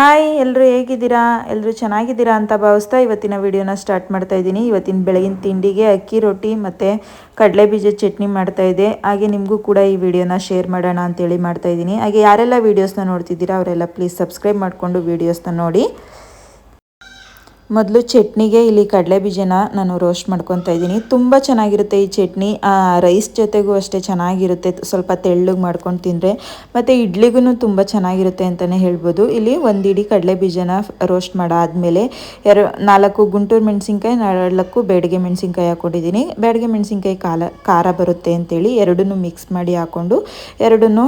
Hi ಎಲ್ಲರೂ ಹೇಗಿದ್ದೀರಾ? ಎಲ್ಲರೂ ಚೆನ್ನಾಗಿದ್ದೀರಾ ಅಂತ ಭಾವಿಸ್ತಾ ಇವತ್ತಿನ ವಿಡಿಯೋನ ಸ್ಟಾರ್ಟ್ ಮಾಡ್ತಾ ಇದ್ದೀನಿ. ಇವತ್ತಿನ ಬೆಳಗಿನ ತಿಂಡಿಗೆ ಅಕ್ಕಿ ರೊಟ್ಟಿ ಮತ್ತು ಕಡಲೆ ಬೀಜದ ಚಟ್ನಿ ಮಾಡ್ತಾ ಇದ್ದೆ. ಹಾಗೆ ನಿಮಗೂ ಕೂಡ ಈ ವಿಡಿಯೋನ ಶೇರ್ ಮಾಡೋಣ ಅಂತೇಳಿ ಮಾಡ್ತಾ ಇದ್ದೀನಿ. ಹಾಗೆ ಯಾರೆಲ್ಲ ವೀಡಿಯೋಸ್ನ ನೋಡ್ತಿದ್ದೀರಾ, ಅವರೆಲ್ಲ ಪ್ಲೀಸ್ ಸಬ್ಸ್ಕ್ರೈಬ್ ಮಾಡಿಕೊಂಡು ವೀಡಿಯೋಸ್ನ ನೋಡಿ. ಮೊದಲು ಚಟ್ನಿಗೆ ಇಲ್ಲಿ ಕಡಲೆ ಬೀಜನ ನಾನು ರೋಸ್ಟ್ ಮಾಡ್ಕೊತಾ ಇದ್ದೀನಿ. ತುಂಬ ಚೆನ್ನಾಗಿರುತ್ತೆ ಈ ಚಟ್ನಿ. ರೈಸ್ ಜೊತೆಗೂ ಅಷ್ಟೇ ಚೆನ್ನಾಗಿರುತ್ತೆ. ಸ್ವಲ್ಪ ತೆಳ್ಳಗೆ ಮಾಡ್ಕೊಂಡು ತಿಂದರೆ. ಮತ್ತು ಇಡ್ಲಿಗೂ ತುಂಬ ಚೆನ್ನಾಗಿರುತ್ತೆ ಅಂತಲೇ ಹೇಳ್ಬೋದು. ಇಲ್ಲಿ ಒಂದು ಇಡೀ ಕಡಲೆ ಬೀಜನ ರೋಸ್ಟ್ ಮಾಡಾದಮೇಲೆ ಎರಡು ನಾಲ್ಕು ಗುಂಟೂರು ಮೆಣಸಿನ್ಕಾಯಿ, ನಾಲ್ಕು ಬೇಡಿಗೆ ಮೆಣಸಿನ್ಕಾಯಿ ಹಾಕ್ಕೊಂಡಿದ್ದೀನಿ ಬೇಡಿಗೆ ಮೆಣಸಿನ್ಕಾಯಿ ಕಾಲ, ಖಾರ ಬರುತ್ತೆ ಅಂತೇಳಿ ಎರಡನ್ನೂ ಮಿಕ್ಸ್ ಮಾಡಿ ಹಾಕ್ಕೊಂಡು ಎರಡನ್ನೂ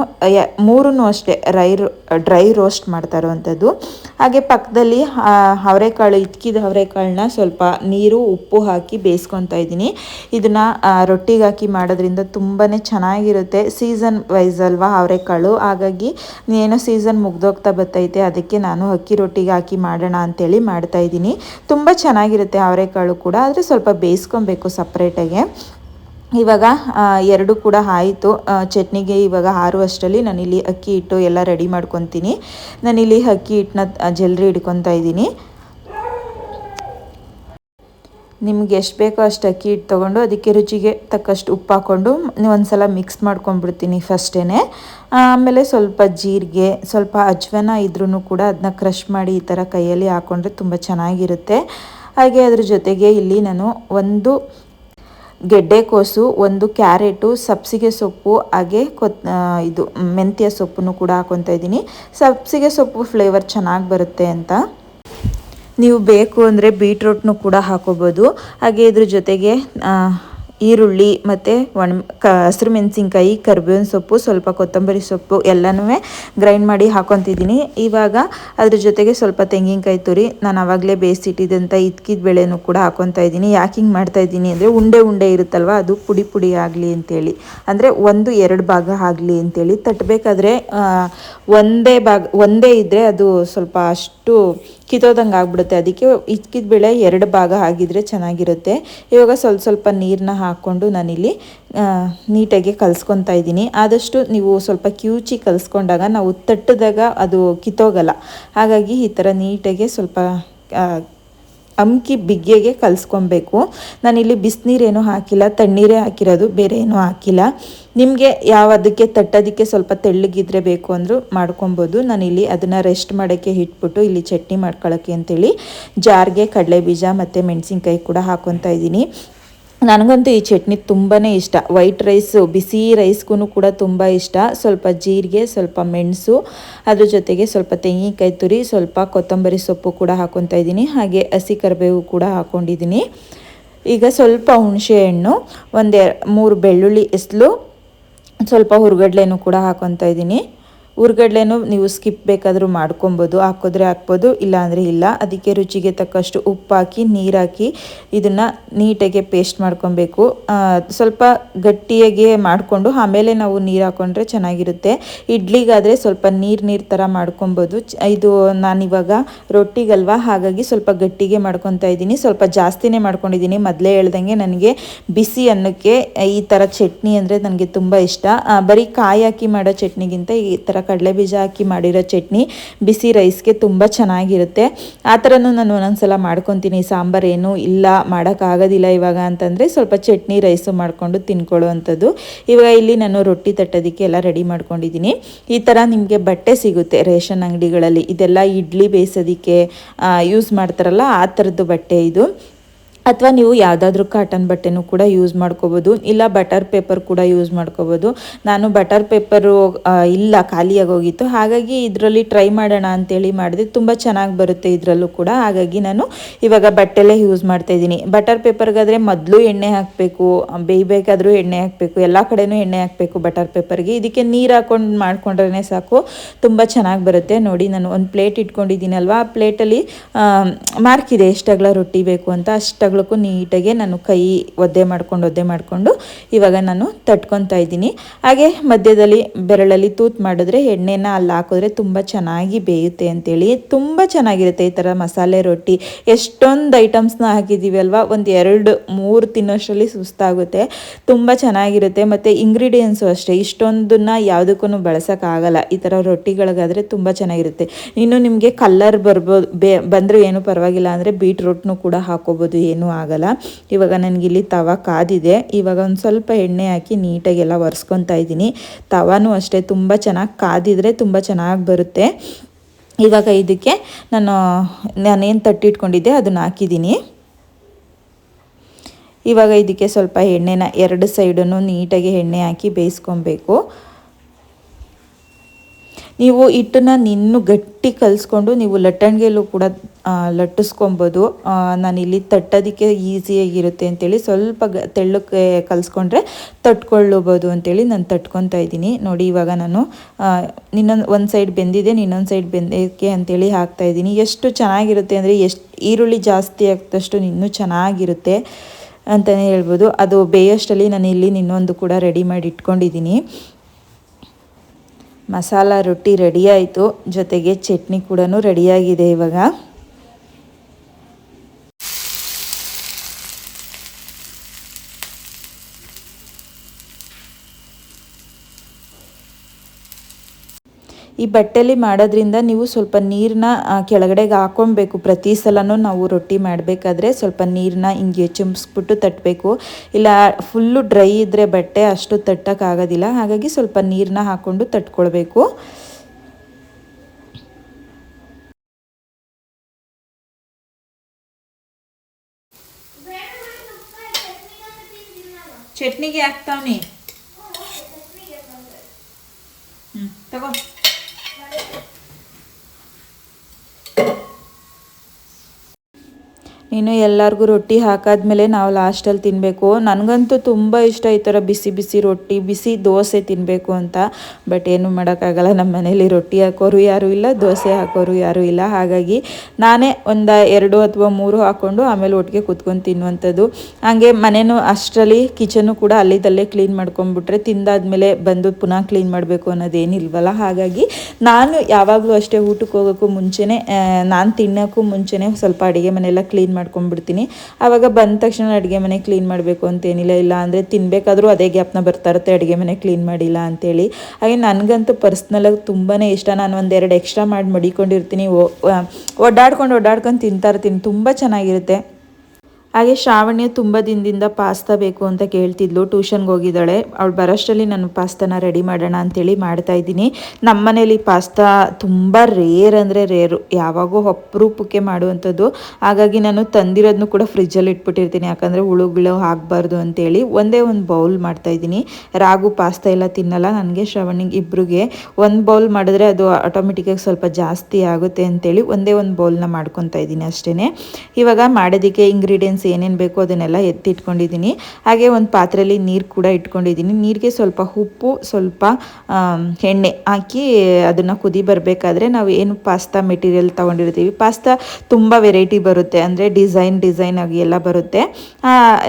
ಮೂರೂ ಅಷ್ಟೇ ರೈ ಡ್ರೈ ರೋಸ್ಟ್ ಮಾಡ್ತಾ ಇರುವಂಥದ್ದು ಹಾಗೆ ಪಕ್ಕದಲ್ಲಿ ಅವರೆಕಾಳು ಇಟ್ಕಿದ ಅವರೆಕಾಳನ್ನ ಸ್ವಲ್ಪ ನೀರು, ಉಪ್ಪು ಹಾಕಿ ಬೇಯಿಸ್ಕೊತಾ ಇದ್ದೀನಿ. ಇದನ್ನು ರೊಟ್ಟಿಗೆ ಹಾಕಿ ಮಾಡೋದ್ರಿಂದ ತುಂಬಾ ಚೆನ್ನಾಗಿರುತ್ತೆ ಸೀಸನ್ ವೈಸ್ ಅಲ್ವಾ ಅವರೆಕಾಳು. ಹಾಗಾಗಿ ಏನೋ ಸೀಸನ್ ಮುಗ್ದೋಗ್ತಾ ಬರ್ತೈತೆ ಅದಕ್ಕೆ ನಾನು ಅಕ್ಕಿ ರೊಟ್ಟಿಗೆ ಹಾಕಿ ಮಾಡೋಣ ಅಂತೇಳಿ ಮಾಡ್ತಾ ಇದ್ದೀನಿ. ತುಂಬ ಚೆನ್ನಾಗಿರುತ್ತೆ ಅವರೆಕಾಳು ಕೂಡ, ಆದರೆ ಸ್ವಲ್ಪ ಬೇಯಿಸ್ಕೊಬೇಕು ಸಪ್ರೇಟಾಗೆ ಇವಾಗ ಎರಡು ಕೂಡ ಆಯಿತು. ಚಟ್ನಿಗೆ ಇವಾಗ ಅಷ್ಟರಲ್ಲಿ ನಾನಿಲ್ಲಿ ಅಕ್ಕಿ ಹಿಟ್ಟು ಎಲ್ಲ ರೆಡಿ ಮಾಡ್ಕೊತೀನಿ. ನಾನಿಲ್ಲಿ ಅಕ್ಕಿ ಹಿಟ್ಟನ್ನ ಜಲ್ರಿ ಹಿಡ್ಕೊತಾ ಇದ್ದೀನಿ. ನಿಮ್ಗೆ ಎಷ್ಟು ಬೇಕೋ ಅಷ್ಟು ಅಕ್ಕಿ ಹಿಟ್ಟು ತೊಗೊಂಡು ಅದಕ್ಕೆ ರುಚಿಗೆ ತಕ್ಕಷ್ಟು ಉಪ್ಪು ಹಾಕ್ಕೊಂಡು ಒಂದು ಸಲ ಮಿಕ್ಸ್ ಮಾಡ್ಕೊಂಡ್ಬಿಡ್ತೀನಿ ಫಸ್ಟೇ ಆಮೇಲೆ ಸ್ವಲ್ಪ ಜೀರಿಗೆ, ಸ್ವಲ್ಪ ಅಜ್ವನ ಇದ್ರೂ ಕೂಡ ಅದನ್ನ ಕ್ರಷ್ ಮಾಡಿ ಈ ಥರ ಕೈಯಲ್ಲಿ ಹಾಕ್ಕೊಂಡ್ರೆ ತುಂಬ ಚೆನ್ನಾಗಿರುತ್ತೆ. ಹಾಗೆ ಅದ್ರ ಜೊತೆಗೆ ಇಲ್ಲಿ ನಾನು ಒಂದು ಗೆಡ್ಡೆಕೋಸು ಒಂದು ಕ್ಯಾರೆಟು, ಸಬ್ಸಿಗೆ ಸೊಪ್ಪು, ಹಾಗೆ ಕೊತ್ ಇದು ಮೆಂತ್ಯ ಸೊಪ್ಪನ್ನು ಕೂಡ ಹಾಕೊತಾ ಇದ್ದೀನಿ. ಸಬ್ಸಿಗೆ ಸೊಪ್ಪು ಫ್ಲೇವರ್ ಚೆನ್ನಾಗಿ ಬರುತ್ತೆ ಅಂತ. ನೀವು ಬೇಕು ಅಂದರೆ ಬೀಟ್ರೂಟ್ನು ಕೂಡ ಹಾಕೋಬೋದು. ಹಾಗೆ ಇದ್ರ ಜೊತೆಗೆ ಈರುಳ್ಳಿ ಮತ್ತು ಒಣ ಕ ಹಸಿರು ಮೆಣಸಿನ್ಕಾಯಿ ಕರ್ಬೇವಿನ ಸೊಪ್ಪು, ಸ್ವಲ್ಪ ಕೊತ್ತಂಬರಿ ಸೊಪ್ಪು ಎಲ್ಲನೂ ಗ್ರೈಂಡ್ ಮಾಡಿ ಹಾಕೊತಿದ್ದೀನಿ. ಇವಾಗ ಅದ್ರ ಜೊತೆಗೆ ಸ್ವಲ್ಪ ತೆಂಗಿನಕಾಯಿ ತುರಿ ನಾನು ಆವಾಗಲೇ ಬೇಯಿಸಿಟ್ಟಿದ್ದಂಥ ಇದ್ಕಿದ ಬೆಳೆನೂ ಕೂಡ ಹಾಕೊತಾ ಇದ್ದೀನಿ. ಯಾಕೆ ಹಿಂಗೆ ಮಾಡ್ತಾ ಇದ್ದೀನಿ ಅಂದರೆ ಉಂಡೆ ಉಂಡೆ ಇರುತ್ತಲ್ವ, ಅದು ಪುಡಿ ಪುಡಿ ಆಗಲಿ ಅಂತೇಳಿ. ಅಂದರೆ ಒಂದು, ಎರಡು ಭಾಗ ಆಗಲಿ ಅಂತೇಳಿ. ತಟ್ಟಬೇಕಾದ್ರೆ ಒಂದೇ ಭಾಗ ಒಂದೇ ಇದ್ದರೆ ಅದು ಸ್ವಲ್ಪ ಅಷ್ಟು ಕಿತ್ತೋದಂಗೆ ಆಗ್ಬಿಡುತ್ತೆ. ಅದಕ್ಕೆ ಇಕ್ಕಿದ ಬೇಳೆ ಎರಡು ಭಾಗ ಆಗಿದ್ರೆ ಚೆನ್ನಾಗಿರುತ್ತೆ. ಇವಾಗ ಸ್ವಲ್ಪ ಸ್ವಲ್ಪ ನೀರನ್ನ ಹಾಕ್ಕೊಂಡು ನಾನಿಲ್ಲಿ ನೀಟಾಗಿ ಕಲಿಸ್ಕೊತಾ ಇದ್ದೀನಿ. ಆದಷ್ಟು ನೀವು ಸ್ವಲ್ಪ ಕ್ಯೂಚಿ ಕಲಿಸ್ಕೊಂಡಾಗ ನಾವು ತಟ್ಟಿದಾಗ ಅದು ಕಿತ್ತೋಗಲ್ಲ. ಹಾಗಾಗಿ ಈ ಥರ ನೀಟಾಗೆ ಸ್ವಲ್ಪ ಅಮ್ಕಿ ಬಿಗ್ಗೆಗೆ ಕಲಿಸ್ಕೊಬೇಕು. ನಾನಿಲ್ಲಿ ಬಿಸಿನೀರೇನು ಹಾಕಿಲ್ಲ, ತಣ್ಣೀರೇ ಹಾಕಿರೋದು ಬೇರೆ ಏನೂ ಹಾಕಿಲ್ಲ. ನಿಮಗೆ ಯಾವ ಅದಕ್ಕೆ ತಟ್ಟೋದಕ್ಕೆ ಸ್ವಲ್ಪ ತೆಳ್ಳಗಿದ್ರೆ ಬೇಕು ಅಂದರೂ ಮಾಡ್ಕೊಬೋದು. ನಾನಿಲ್ಲಿ ಅದನ್ನು ರೆಸ್ಟ್ ಮಾಡೋಕ್ಕೆ ಇಟ್ಬಿಟ್ಟು ಇಲ್ಲಿ ಚಟ್ನಿ ಮಾಡ್ಕೊಳ್ಳೋಕ್ಕೆ ಅಂತೇಳಿ ಜಾರ್ಗೆ ಕಡಲೆ ಬೀಜ ಮತ್ತು ಮೆಣಸಿನ್ಕಾಯಿ ಕೂಡ ಹಾಕೊತಾ ಇದ್ದೀನಿ. ನನಗಂತೂ ಈ ಚಟ್ನಿ ತುಂಬಾ ಇಷ್ಟ. ವೈಟ್ ರೈಸು ಬಿಸಿ ರೈಸ್ಗೂ ಕೂಡ ತುಂಬ ಇಷ್ಟ. ಸ್ವಲ್ಪ ಜೀರಿಗೆ, ಸ್ವಲ್ಪ ಮೆಣಸು, ಅದ್ರ ಜೊತೆಗೆ ಸ್ವಲ್ಪ ತೆಂಗಿನಕಾಯಿ ತುರಿ, ಸ್ವಲ್ಪ ಕೊತ್ತಂಬರಿ ಸೊಪ್ಪು ಕೂಡ ಹಾಕೊತಾ ಇದ್ದೀನಿ. ಹಾಗೆ ಹಸಿ ಕರಿಬೇವು ಕೂಡ ಹಾಕ್ಕೊಂಡಿದ್ದೀನಿ ಈಗ ಸ್ವಲ್ಪ ಹುಣಸೆಹಣ್ಣು ಹಣ್ಣು ಒಂದೆ ಮೂರು ಬೆಳ್ಳುಳ್ಳಿ ಎಸ್ಲು ಸ್ವಲ್ಪ ಹುರ್ಗಡ್ಲೆನೂ ಕೂಡ ಹಾಕೊತಾ ಇದ್ದೀನಿ. ಹುರ್ಗಡ್ಲೆನೂ ನೀವು ಸ್ಕಿಪ್ ಬೇಕಾದರೂ ಮಾಡ್ಕೊಬೋದು. ಹಾಕಿದ್ರೆ ಹಾಕ್ಬೋದು, ಇಲ್ಲಾಂದರೆ ಇಲ್ಲ. ಅದಕ್ಕೆ ರುಚಿಗೆ ತಕ್ಕಷ್ಟು ಉಪ್ಪು ಹಾಕಿ ನೀರಾಕಿ ಇದನ್ನು ನೀಟಾಗಿ ಪೇಸ್ಟ್ ಮಾಡ್ಕೊಬೇಕು. ಸ್ವಲ್ಪ ಗಟ್ಟಿಯಾಗಿ ಮಾಡಿಕೊಂಡು, ಆಮೇಲೆ ನಾವು ನೀರು ಹಾಕ್ಕೊಂಡ್ರೆ ಚೆನ್ನಾಗಿರುತ್ತೆ. ಇಡ್ಲಿಗಾದರೆ ಸ್ವಲ್ಪ ನೀರು ನೀರು ಥರ ಮಾಡ್ಕೊಬೋದು. ಇದು ನಾನಿವಾಗ ರೊಟ್ಟಿಗಲ್ವಾ, ಹಾಗಾಗಿ ಸ್ವಲ್ಪ ಗಟ್ಟಿಗೆ ಮಾಡ್ಕೊತಾ ಇದ್ದೀನಿ. ಸ್ವಲ್ಪ ಜಾಸ್ತಿನೇ ಮಾಡ್ಕೊಂಡಿದ್ದೀನಿ. ಮೊದಲೇ ಹೇಳ್ದಂಗೆ ನನಗೆ ಬಿಸಿ ಅನ್ನಕ್ಕೆ ಈ ಥರ ಚಟ್ನಿ ಅಂದರೆ ನನಗೆ ತುಂಬ ಇಷ್ಟ. ಬರೀ ಕಾಯಿ ಹಾಕಿ ಮಾಡೋ ಚಟ್ನಿಗಿಂತ ಈ ಥರ ಕಡಲೆ ಬೀಜ ಹಾಕಿ ಮಾಡಿರೋ ಚಟ್ನಿ, ಬಿಸಿ ರೈಸ್ಗೆ ತುಂಬ ಚೆನ್ನಾಗಿರುತ್ತೆ. ಆ ಥರನೂ ನಾನು ಒಂದೊಂದ್ಸಲ ಮಾಡ್ಕೊತೀನಿ. ಸಾಂಬಾರು ಏನು ಇಲ್ಲ ಮಾಡೋಕ್ಕಾಗೋದಿಲ್ಲ ಇವಾಗ ಅಂತಂದರೆ ಸ್ವಲ್ಪ ಚಟ್ನಿ ರೈಸು ಮಾಡಿಕೊಂಡು ತಿನ್ಕೊಳ್ಳುವಂಥದ್ದು. ಇವಾಗ ಇಲ್ಲಿ ನಾನು ರೊಟ್ಟಿ ತಟ್ಟೋದಕ್ಕೆ ಎಲ್ಲ ರೆಡಿ ಮಾಡ್ಕೊಂಡಿದ್ದೀನಿ. ಈ ಥರ ನಿಮಗೆ ಬಟ್ಟೆ ಸಿಗುತ್ತೆ ರೇಷನ್ ಅಂಗಡಿಗಳಲ್ಲಿ. ಇದೆಲ್ಲ ಇಡ್ಲಿ ಬೇಯಿಸೋದಕ್ಕೆ ಯೂಸ್ ಮಾಡ್ತಾರಲ್ಲ, ಆ ಥರದ್ದು ಬಟ್ಟೆ ಇದು. ಅಥವಾ ನೀವು ಯಾವುದಾದ್ರೂ ಕಾಟನ್ ಬಟ್ಟೆನೂ ಕೂಡ ಯೂಸ್ ಮಾಡ್ಕೋಬೋದು. ಇಲ್ಲ ಬಟರ್ ಪೇಪರ್ ಕೂಡ ಯೂಸ್ ಮಾಡ್ಕೋಬೋದು. ನಾನು ಬಟರ್ ಪೇಪರು ಇಲ್ಲ, ಖಾಲಿಯಾಗೋಗಿತ್ತು. ಹಾಗಾಗಿ ಇದರಲ್ಲಿ ಟ್ರೈ ಮಾಡೋಣ ಅಂತೇಳಿ ಮಾಡಿದೆ. ತುಂಬ ಚೆನ್ನಾಗಿ ಬರುತ್ತೆ ಇದರಲ್ಲೂ ಕೂಡ. ಹಾಗಾಗಿ ನಾನು ಇವಾಗ ಬಟ್ಟೆಲ್ಲೇ ಯೂಸ್ ಮಾಡ್ತಾ ಇದ್ದೀನಿ. ಬಟರ್ ಪೇಪರ್ಗಾದರೆ ಮೊದಲು ಎಣ್ಣೆ ಹಾಕಬೇಕು, ಬೇಯಬೇಕಾದ್ರೂ ಎಣ್ಣೆ ಹಾಕಬೇಕು, ಎಲ್ಲ ಕಡೆನೂ ಎಣ್ಣೆ ಹಾಕಬೇಕು ಬಟರ್ ಪೇಪರ್ಗೆ ಇದಕ್ಕೆ ನೀರು ಹಾಕೊಂಡು ಮಾಡ್ಕೊಂಡ್ರೆ ಸಾಕು. ತುಂಬ ಚೆನ್ನಾಗಿ ಬರುತ್ತೆ. ನೋಡಿ ನಾನು ಒಂದು ಪ್ಲೇಟ್ ಇಟ್ಕೊಂಡಿದ್ದೀನಲ್ವ? ಆ ಪ್ಲೇಟಲ್ಲಿ ಮಾರ್ಕ್ ಇದೆ ಎಷ್ಟಾಗಲ ರೊಟ್ಟಿ ಬೇಕು ಅಂತ. ಅಷ್ಟಾಗ ಅಗ್ಲಕ್ಕೂ ನೀಟಾಗಿ ನಾನು ಕೈ ಒದ್ದೆ ಮಾಡ್ಕೊಂಡು, ಒದ್ದೆ ಮಾಡಿಕೊಂಡು ಇವಾಗ ನಾನು ತಟ್ಕೊತಾ ಇದ್ದೀನಿ. ಹಾಗೆ ಮಧ್ಯದಲ್ಲಿ ಬೆರಳಲ್ಲಿ ತೂತ್ ಮಾಡಿದ್ರೆ ಎಣ್ಣೆನ ಅಲ್ಲಿ ಹಾಕಿದ್ರೆ ತುಂಬ ಚೆನ್ನಾಗಿ ಬೇಯುತ್ತೆ ಅಂತೇಳಿ. ತುಂಬ ಚೆನ್ನಾಗಿರುತ್ತೆ ಈ ಥರ ಮಸಾಲೆ ರೊಟ್ಟಿ. ಎಷ್ಟೊಂದು ಐಟಮ್ಸ್ನ ಹಾಕಿದ್ದೀವಿ ಅಲ್ವಾ? ಒಂದು ಎರಡು, ಮೂರು ತಿನ್ನೋಷ್ಟರಲ್ಲಿ ಸುಸ್ತಾಗುತ್ತೆ. ತುಂಬ ಚೆನ್ನಾಗಿರುತ್ತೆ. ಮತ್ತು ಇಂಗ್ರೀಡಿಯೆಂಟ್ಸು ಅಷ್ಟೇ. ಇಷ್ಟೊಂದನ್ನ ಯಾವುದಕ್ಕೂ ಬಳಸೋಕ್ಕಾಗಲ್ಲ ಈ ಥರ ರೊಟ್ಟಿಗಳಿಗಾದರೆ ತುಂಬ ಚೆನ್ನಾಗಿರುತ್ತೆ. ಇನ್ನು ನಿಮಗೆ ಕಲ್ಲರ್ ಬರ್ಬೋದು, ಬೇ, ಬಂದರೂ ಏನೂ ಪರವಾಗಿಲ್ಲ. ಅಂದರೆ ಬೀಟ್ರೂಟ್ನು ಕೂಡ ಹಾಕೋಬೋದು. ಏನೂ ಆಗಲ್ಲ. ಇವಾಗ ನನಗಿಲ್ಲಿ ತವ ಕಾದಿದೆ. ಇವಾಗ ಒಂದು ಸ್ವಲ್ಪ ಎಣ್ಣೆ ಹಾಕಿ ನೀಟಾಗೆಲ್ಲ ಒರೆಸ್ಕೊತಾ ಇದ್ದೀನಿ. ತವಾನೂ ಅಷ್ಟೇ ತುಂಬ ಚೆನ್ನಾಗಿ ಕಾದಿದ್ರೆ ತುಂಬ ಚೆನ್ನಾಗಿ ಬರುತ್ತೆ. ಇವಾಗ ಇದಕ್ಕೆ ನಾನು, ನಾನೇನು ತಟ್ಟಿಟ್ಕೊಂಡಿದ್ದೆ ಅದನ್ನ ಹಾಕಿದ್ದೀನಿ. ಇವಾಗ ಇದಕ್ಕೆ ಸ್ವಲ್ಪ ಎಣ್ಣೆನ ಎರಡು ಸೈಡನ್ನು ನೀಟಾಗಿ ಎಣ್ಣೆ ಹಾಕಿ ಬೇಯಿಸ್ಕೊಬೇಕು. ನೀವು ಹಿಟ್ಟನ್ನು ನಿನ್ನು ಗಟ್ಟಿ ಕಲಿಸ್ಕೊಂಡು ನೀವು ಲಟ್ಟಣಿಗೆಲ್ಲೂ ಕೂಡ ಲಟ್ಟಿಸ್ಕೊಬೋದು. ನಾನಿಲ್ಲಿ ತಟ್ಟೋದಕ್ಕೆ ಈಸಿಯಾಗಿರುತ್ತೆ ಅಂತೇಳಿ ಸ್ವಲ್ಪ ಗ, ತೆಳ್ಳಕ್ಕೆ ಕಲಿಸ್ಕೊಂಡ್ರೆ ತಟ್ಕೊಳ್ಳಬೋದು ಅಂತೇಳಿ ನಾನು ತಟ್ಕೊತಾ ಇದ್ದೀನಿ. ನೋಡಿ ಇವಾಗ ನಾನು ನಿನ್ನೊಂದು ಒಂದು ಸೈಡ್ ಬೆಂದಿದೆ, ಇನ್ನೊಂದು ಸೈಡ್ ಬೆಂದಕ್ಕೆ ಅಂತೇಳಿ ಹಾಕ್ತಾಯಿದ್ದೀನಿ ಎಷ್ಟು ಚೆನ್ನಾಗಿರುತ್ತೆ ಅಂದರೆ ಎಷ್ಟು, ಈರುಳ್ಳಿ ಜಾಸ್ತಿ ಆಗ್ತಷ್ಟು ಇನ್ನೂ ಚೆನ್ನಾಗಿರುತ್ತೆ ಅಂತಲೇ ಹೇಳ್ಬೋದು. ಅದು ಬೇಯಷ್ಟಲ್ಲಿ ನಾನು ಇಲ್ಲಿ ಇನ್ನೊಂದು ಕೂಡ ರೆಡಿ ಮಾಡಿ ಇಟ್ಕೊಂಡಿದ್ದೀನಿ. ಮಸಾಲ ರೊಟ್ಟಿ ರೆಡಿ ಆಯಿತು. ಜೊತೆಗೆ ಚಟ್ನಿ ಕೂಡ ರೆಡಿಯಾಗಿದೆ ಇವಾಗ. ಈ ಬಟ್ಟೆಲಿ ಮಾಡೋದ್ರಿಂದ ನೀವು ಸ್ವಲ್ಪ ನೀರನ್ನ ಕೆಳಗಡೆಗೆ ಹಾಕೊಬೇಕು ಪ್ರತಿ ಸಲನೂ ನಾವು ರೊಟ್ಟಿ ಮಾಡಬೇಕಾದ್ರೆ ಸ್ವಲ್ಪ ನೀರನ್ನ ಹಿಂಗೆ ಚುಮ್ಸ್ಬಿಟ್ಟು ತಟ್ಟಬೇಕು ಇಲ್ಲ, ಫುಲ್ಲು ಡ್ರೈ ಇದ್ದರೆ ಬಟ್ಟೆ ಅಷ್ಟು ತಟ್ಟೋಕ್ಕಾಗೋದಿಲ್ಲ. ಹಾಗಾಗಿ ಸ್ವಲ್ಪ ನೀರನ್ನ ಹಾಕ್ಕೊಂಡು ತಟ್ಕೊಳ್ಬೇಕು. ಚಟ್ನಿಗೆ ಹಾಕ್ತಾವನಿ ಹ್ಞೂ ತಗೋ. ನೀನು ಎಲ್ಲರಿಗೂ ರೊಟ್ಟಿ ಹಾಕಾದ್ಮೇಲೆ ನಾವು ಲಾಸ್ಟಲ್ಲಿ ತಿನ್ನಬೇಕು ನನಗಂತೂ ತುಂಬ ಇಷ್ಟ ಈ ಥರ ಬಿಸಿ ಬಿಸಿ ರೊಟ್ಟಿ, ಬಿಸಿ ದೋಸೆ ತಿನ್ನಬೇಕು ಅಂತ. ಬಟ್ ಏನು ಮಾಡೋಕ್ಕಾಗಲ್ಲ, ನಮ್ಮ ಮನೇಲಿ ರೊಟ್ಟಿ ಹಾಕೋರು ಯಾರೂ ಇಲ್ಲ, ದೋಸೆ ಹಾಕೋರು ಯಾರೂ ಇಲ್ಲ. ಹಾಗಾಗಿ ನಾನೇ ಒಂದು ಎರಡು ಅಥವಾ ಮೂರು ಹಾಕ್ಕೊಂಡು ಆಮೇಲೆ ಒಟ್ಟಿಗೆ ಕುತ್ಕೊಂಡು ತಿನ್ನುವಂಥದ್ದು. ಹಾಗೆ ಮನೇನು ಅಷ್ಟರಲ್ಲಿ ಕಿಚನು ಕೂಡ ಅಲ್ಲಿದ್ದಲ್ಲೇ ಕ್ಲೀನ್ ಮಾಡ್ಕೊಂಡ್ಬಿಟ್ರೆ ತಿಂದಾದ್ಮೇಲೆ ಬಂದು ಪುನಃ ಕ್ಲೀನ್ ಮಾಡಬೇಕು ಅನ್ನೋದೇನಿಲ್ವಲ್ಲ. ಹಾಗಾಗಿ ನಾನು ಯಾವಾಗಲೂ ಅಷ್ಟೇ ಊಟಕ್ಕೆ ಹೋಗೋಕ್ಕೂ ಮುಂಚೆನೇ ನಾನು ತಿನ್ನೋಕ್ಕೂ ಮುಂಚೆನೇ ಸ್ವಲ್ಪ ಅಡುಗೆ ಮನೆಯೆಲ್ಲ ಕ್ಲೀನ್ ಮಾಡ್ಕೊಂಡ್ಬಿಡ್ತೀನಿ. ಆವಾಗ ಬಂದ ತಕ್ಷಣ ಅಡುಗೆ ಮನೆ ಕ್ಲೀನ್ ಮಾಡಬೇಕು ಅಂತೇನಿಲ್ಲ ಇಲ್ಲ ಅಂದರೆ ತಿನ್ನಬೇಕಾದ್ರೂ ಅದೇ ಗ್ಯಾಪ್ನ ಬರ್ತಾ ಇರುತ್ತೆ, ಅಡುಗೆ ಮನೆ ಕ್ಲೀನ್ ಮಾಡಿಲ್ಲ ಅಂತೇಳಿ. ಹಾಗೆ ನನಗಂತೂ ಪರ್ಸ್ನಲಾಗಿ ತುಂಬಾ ಇಷ್ಟ. ನಾನು ಒಂದೆರಡು ಎಕ್ಸ್ಟ್ರಾ ಮಾಡಿ ಮಡಿಕೊಂಡಿರ್ತೀನಿ. ಒಡ್ಡಾಡ್ಕೊಂಡು ಓಡಾಡ್ಕೊಂಡು ತಿಂತಾ ಇರ್ತೀನಿ. ತುಂಬ ಚೆನ್ನಾಗಿರುತ್ತೆ. ಹಾಗೆ ಶ್ರಾವಣ್ಯ ತುಂಬ ದಿನದಿಂದ ಪಾಸ್ತಾ ಬೇಕು ಅಂತ ಕೇಳ್ತಿದ್ಲು. ಟ್ಯೂಷನ್ಗೆ ಹೋಗಿದ್ದಾಳೆ. ಅವಳು ಬರೋಷ್ಟರಲ್ಲಿ ನಾನು ಪಾಸ್ತಾನ ರೆಡಿ ಮಾಡೋಣ ಅಂತೇಳಿ ಮಾಡ್ತಾ ನಮ್ಮ ಮನೇಲಿ ಪಾಸ್ತಾ ತುಂಬ ರೇರ್ ಅಂದರೆ ರೇರು ಯಾವಾಗೋ ಅಪರೂಪಕ್ಕೆ ಮಾಡುವಂಥದ್ದು. ಹಾಗಾಗಿ ನಾನು ತಂದಿರೋದನ್ನು ಕೂಡ ಫ್ರಿಜ್ಜಲ್ಲಿ ಇಟ್ಬಿಟ್ಟಿರ್ತೀನಿ. ಯಾಕಂದರೆ ಹುಳುಗಳು ಆಗಬಾರ್ದು ಅಂತೇಳಿ ಒಂದೇ ಒಂದು ಬೌಲ್ ಮಾಡ್ತಾಯಿದ್ದೀನಿ ರಾಗು ಪಾಸ್ತಾ ಎಲ್ಲ ತಿನ್ನಲ್ಲ. ನನಗೆ ಶ್ರವಣಿಗೆ ಇಬ್ಬರಿಗೆ ಒಂದು ಬೌಲ್ ಮಾಡಿದ್ರೆ ಅದು ಆಟೋಮೆಟಿಕಾಗಿ ಸ್ವಲ್ಪ ಜಾಸ್ತಿ ಆಗುತ್ತೆ ಅಂತೇಳಿ ಒಂದೇ ಒಂದು ಬೌಲ್ನ ಮಾಡ್ಕೊತಾ ಇದ್ದೀನಿ ಅಷ್ಟೇ ಇವಾಗ ಮಾಡೋದಕ್ಕೆ ಇಂಗ್ರೀಡಿಯೆಂಟ್ಸ್ ಏನೇನು ಬೇಕೋ ಅದನ್ನೆಲ್ಲ ಎತ್ತಿಟ್ಕೊಂಡಿದ್ದೀನಿ. ಹಾಗೆ ಒಂದು ಪಾತ್ರೆಯಲ್ಲಿ ನೀರು ಕೂಡ ಇಟ್ಕೊಂಡಿದ್ದೀನಿ. ನೀರಿಗೆ ಸ್ವಲ್ಪ ಉಪ್ಪು, ಸ್ವಲ್ಪ ಎಣ್ಣೆ ಹಾಕಿ ಅದನ್ನು ಕುದಿ ಬರಬೇಕಾದ್ರೆ ನಾವು ಏನು ಪಾಸ್ತಾ ಮೆಟೀರಿಯಲ್ ತೊಗೊಂಡಿರ್ತೀವಿ. ಪಾಸ್ತಾ ತುಂಬ ವೆರೈಟಿ ಬರುತ್ತೆ. ಅಂದರೆ ಡಿಸೈನ್ ಡಿಸೈನ್ ಆಗಿ ಎಲ್ಲ ಬರುತ್ತೆ.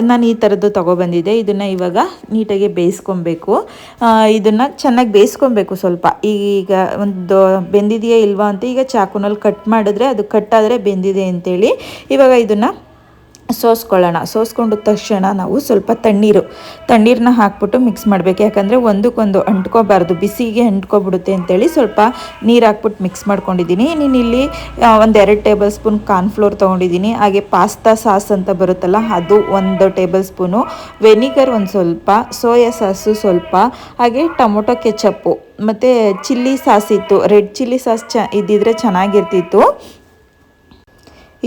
ನಾನು ಈ ಥರದ್ದು ತೊಗೊಬಂದಿದ್ದೆ. ಇದನ್ನು ಇವಾಗ ನೀಟಾಗಿ ಬೇಯಿಸ್ಕೊಬೇಕು. ಇದನ್ನು ಚೆನ್ನಾಗಿ ಬೇಯಿಸ್ಕೊಬೇಕು ಸ್ವಲ್ಪ. ಈಗ ಒಂದು ಬೆಂದಿದೆಯಾ ಇಲ್ವಾ ಅಂತ ಈಗ ಚಾಕುನಲ್ಲಿ ಕಟ್ ಮಾಡಿದ್ರೆ ಅದು ಕಟ್ಟಾದರೆ ಬೆಂದಿದೆ ಅಂತೇಳಿ ಇವಾಗ ಇದನ್ನು ಸೋಸ್ಕೊಳ್ಳೋಣ. ಸೋಸ್ಕೊಂಡ ತಕ್ಷಣ ನಾವು ಸ್ವಲ್ಪ ತಣ್ಣೀರು ತಣ್ಣೀರನ್ನ ಹಾಕ್ಬಿಟ್ಟು ಮಿಕ್ಸ್ ಮಾಡಬೇಕು. ಯಾಕಂದರೆ ಒಂದಕ್ಕೊಂದು ಅಂಟ್ಕೋಬಾರ್ದು. ಬಿಸಿಗೆ ಅಂಟ್ಕೊಬಿಡುತ್ತೆ ಅಂತೇಳಿ ಸ್ವಲ್ಪ ನೀರು ಹಾಕ್ಬಿಟ್ಟು ಮಿಕ್ಸ್ ಮಾಡ್ಕೊಂಡಿದ್ದೀನಿ. ನೀನು ಇಲ್ಲಿ ಒಂದೆರಡು ಟೇಬಲ್ ಸ್ಪೂನ್ ಕಾರ್ನ್ಫ್ಲೋರ್ ತೊಗೊಂಡಿದ್ದೀನಿ. ಹಾಗೆ ಪಾಸ್ತಾ ಸಾಸ್ ಅಂತ ಬರುತ್ತಲ್ಲ, ಅದು ಒಂದು ಟೇಬಲ್ ಸ್ಪೂನು ವೆನಿಗರ್ ಒಂದು ಸ್ವಲ್ಪ ಸೋಯಾ ಸಾಸು ಸ್ವಲ್ಪ, ಹಾಗೆ ಟೊಮೊಟೊ ಕೆಚಪ್ಪು ಮತ್ತು ಚಿಲ್ಲಿ ಸಾಸ್ ಇತ್ತು. ರೆಡ್ ಚಿಲ್ಲಿ ಸಾಸ್ ಚ, ಇದ್ದಿದ್ರೆ ಚೆನ್ನಾಗಿರ್ತಿತ್ತು.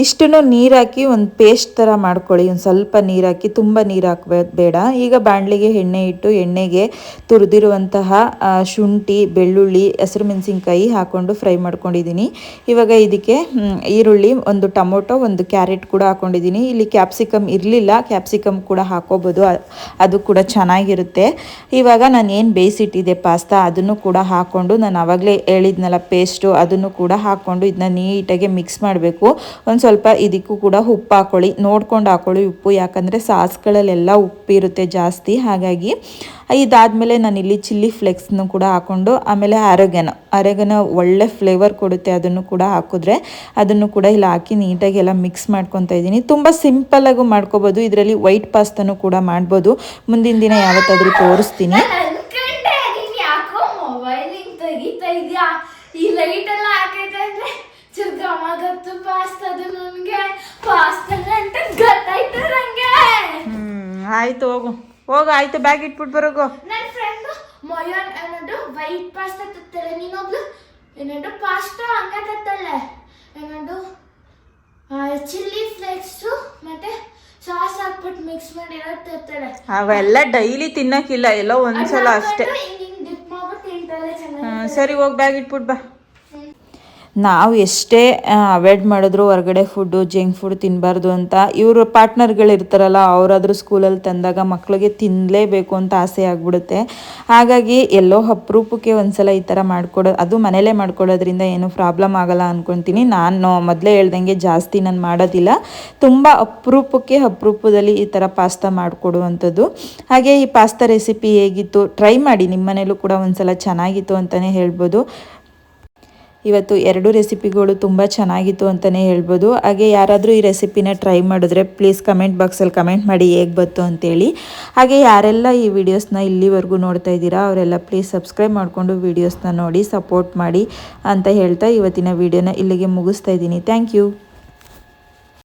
ಇಷ್ಟನ್ನು ನೀರಾಕಿ ಒಂದು ಪೇಸ್ಟ್ ಥರ ಮಾಡ್ಕೊಳ್ಳಿ, ಒಂದು ಸ್ವಲ್ಪ ನೀರಾಕಿ, ತುಂಬ ನೀರು ಹಾಕ್ಬೇಕು ಬೇಡ ಈಗ ಬಾಣಲಿಗೆ ಎಣ್ಣೆ ಇಟ್ಟು ಎಣ್ಣೆಗೆ ತುರಿದಿರುವಂತಹ ಶುಂಠಿ, ಬೆಳ್ಳುಳ್ಳಿ, ಹಸಿರು ಮೆಣಸಿನ್ಕಾಯಿ ಹಾಕ್ಕೊಂಡು ಫ್ರೈ ಮಾಡ್ಕೊಂಡಿದ್ದೀನಿ. ಇವಾಗ ಇದಕ್ಕೆ ಈರುಳ್ಳಿ, ಒಂದು ಟೊಮೊಟೊ, ಒಂದು ಕ್ಯಾರೆಟ್ ಕೂಡ ಹಾಕ್ಕೊಂಡಿದ್ದೀನಿ ಇಲ್ಲಿ ಕ್ಯಾಪ್ಸಿಕಮ್ ಇರಲಿಲ್ಲ ಕ್ಯಾಪ್ಸಿಕಮ್ ಕೂಡ ಹಾಕೋಬೋದು ಅದು ಕೂಡ ಚೆನ್ನಾಗಿರುತ್ತೆ. ಇವಾಗ ನಾನು ಏನು ಬೇಯಿಸಿಟ್ಟಿದ್ದೆ ಪಾಸ್ತಾ, ಅದನ್ನು ಕೂಡ ಹಾಕ್ಕೊಂಡು, ನಾನು ಆವಾಗಲೇ ಹೇಳಿದ್ನಲ್ಲ ಪೇಸ್ಟು ಅದನ್ನು ಕೂಡ ಹಾಕ್ಕೊಂಡು ಇದನ್ನ ನೀಟಾಗಿ ಮಿಕ್ಸ್ ಮಾಡಬೇಕು. ಒಂದು ಸ್ವಲ್ಪ ಇದಕ್ಕೂ ಕೂಡ ಉಪ್ಪು ಹಾಕೊಳ್ಳಿ. ನೋಡ್ಕೊಂಡು ಹಾಕೊಳ್ಳಿ ಉಪ್ಪು. ಯಾಕಂದರೆ ಸಾಸ್ಗಳಲ್ಲೆಲ್ಲ ಉಪ್ಪಿರುತ್ತೆ ಜಾಸ್ತಿ. ಹಾಗಾಗಿ ಇದಾದಮೇಲೆ ಇಲ್ಲಿ ಚಿಲ್ಲಿ ಫ್ಲೆಕ್ಸ್ನು ಕೂಡ ಹಾಕ್ಕೊಂಡು ಆಮೇಲೆ ಅರೆಗನ. ಅರೆಗನ ಒಳ್ಳೆ ಫ್ಲೇವರ್ ಕೊಡುತ್ತೆ ಅದನ್ನು ಕೂಡ ಹಾಕಿದ್ರೆ. ಅದನ್ನು ಕೂಡ ಇಲ್ಲಿ ಹಾಕಿ ನೀಟಾಗಿ ಎಲ್ಲ ಮಿಕ್ಸ್ ಮಾಡ್ಕೊತಾ ಇದ್ದೀನಿ. ತುಂಬ ಸಿಂಪಲ್ಲಾಗೂ ಮಾಡ್ಕೋಬೋದು. ಇದರಲ್ಲಿ ವೈಟ್ ಪಾಸ್ತಾನು ಕೂಡ ಮಾಡ್ಬೋದು. ಮುಂದಿನ ದಿನ ಯಾವತ್ತಾದರೂ ತೋರಿಸ್ತೀನಿ. ನಾನು ಈ ಲೈಟ್ ಎಲ್ಲ ಹಾಕೈತೆ ಆಯಿತು ಹೋಗು. ಹೋಗು ಆಯಿತು ಬ್ಯಾಗ್ ಇಟ್ಬಿಟ್ಟು ಬರೋಗು. ನನ್ನ ಫ್ರೆಂಡ್ ಮೊಯನ್ ಏನಾದ್ರು ವೈಟ್ ಪಾಸ್ತಾ ತತ್ತಾಳೆ. ನೀನೊಬ್ಳು ಏನದು ಪಾಸ್ತಾ ಹಂಗ ತತ್ತಾಳೆ. ಏನದು ಚಿಲ್ಲಿ ಫ್ಲೇಕ್ಸು ಮತ್ತೆ ಸಾಸ್ ಹಾಕ್ಬಿಟ್ಟು ಮಿಕ್ಸ್ ಮಾಡಿರೋದು ತತ್ತಾಳೆ. ಅವೆಲ್ಲ ಡೈಲಿ ತಿನ್ನಕ್ಕಿಲ್ಲ ಎಲ್ಲೋ ಒಂದ್ಸಲ ಅಷ್ಟೇ. ಸರಿ ಹೋಗಿ ಬ್ಯಾಗ್ ಇಟ್ಬಿಟ್ಟು ಬಾ. ನಾವು ಎಷ್ಟೇ ಅವಾಯ್ಡ್ ಮಾಡಿದ್ರು ಹೊರಗಡೆ ಫುಡ್ಡು ಜಂಕ್ ಫುಡ್ ತಿನ್ನಬಾರ್ದು ಅಂತ ಇವರು ಪಾರ್ಟ್ನರ್ಗಳಿರ್ತಾರಲ್ಲ ಅವರಾದರೂ ಸ್ಕೂಲಲ್ಲಿ ತಂದಾಗ ಮಕ್ಕಳಿಗೆ ತಿನ್ನಲೇಬೇಕು ಅಂತ ಆಸೆ ಆಗ್ಬಿಡುತ್ತೆ. ಹಾಗಾಗಿ ಎಲ್ಲೋ ಅಪರೂಪಕ್ಕೆ ಒಂದ್ಸಲ ಈ ಥರ ಮಾಡ್ಕೊಡೋ, ಅದು ಮನೇಲೇ ಮಾಡ್ಕೊಡೋದ್ರಿಂದ ಏನು ಪ್ರಾಬ್ಲಮ್ ಆಗಲ್ಲ ಅಂದ್ಕೊತೀನಿ ನಾನು ಮೊದಲೇ ಹೇಳ್ದಂಗೆ ಜಾಸ್ತಿ ನಾನು ಮಾಡೋದಿಲ್ಲ. ತುಂಬ ಅಪರೂಪಕ್ಕೆ ಅಪರೂಪದಲ್ಲಿ ಈ ಥರ ಪಾಸ್ತಾ ಮಾಡಿಕೊಡುವಂಥದ್ದು. ಹಾಗೆ ಈ ಪಾಸ್ತಾ ರೆಸಿಪಿ ಹೇಗಿತ್ತು ಟ್ರೈ ಮಾಡಿ ನಿಮ್ಮ ಮನೇಲೂ ಕೂಡ ಒಂದ್ಸಲ ಚೆನ್ನಾಗಿತ್ತು ಅಂತಲೇ ಹೇಳ್ಬೋದು. ಇವತ್ತು ಎರಡು ರೆಸಿಪಿಗಳು ತುಂಬ ಚೆನ್ನಾಗಿತ್ತು ಅಂತಲೇ ಹೇಳ್ಬೋದು. ಹಾಗೆ ಯಾರಾದರೂ ಈ ರೆಸಿಪಿನ ಟ್ರೈ ಮಾಡಿದ್ರೆ ಪ್ಲೀಸ್ ಕಮೆಂಟ್ ಬಾಕ್ಸಲ್ಲಿ ಕಮೆಂಟ್ ಮಾಡಿ ಹೇಗೆ ಬಂತು ಅಂತೇಳಿ. ಹಾಗೆ ಯಾರೆಲ್ಲ ಈ ವಿಡಿಯೋಸ್ನ ಇಲ್ಲಿವರೆಗೂ ನೋಡ್ತಾ ಇದ್ದೀರಾ, ಅವರೆಲ್ಲ ಪ್ಲೀಸ್ ಸಬ್ಸ್ಕ್ರೈಬ್ ಮಾಡಿಕೊಂಡು ವೀಡಿಯೋಸ್ನ ನೋಡಿ ಸಪೋರ್ಟ್ ಮಾಡಿ ಅಂತ ಹೇಳ್ತಾ ಇವತ್ತಿನ ವಿಡಿಯೋನ ಇಲ್ಲಿಗೆ ಮುಗಿಸ್ತಾ ಇದ್ದೀನಿ. Thank you.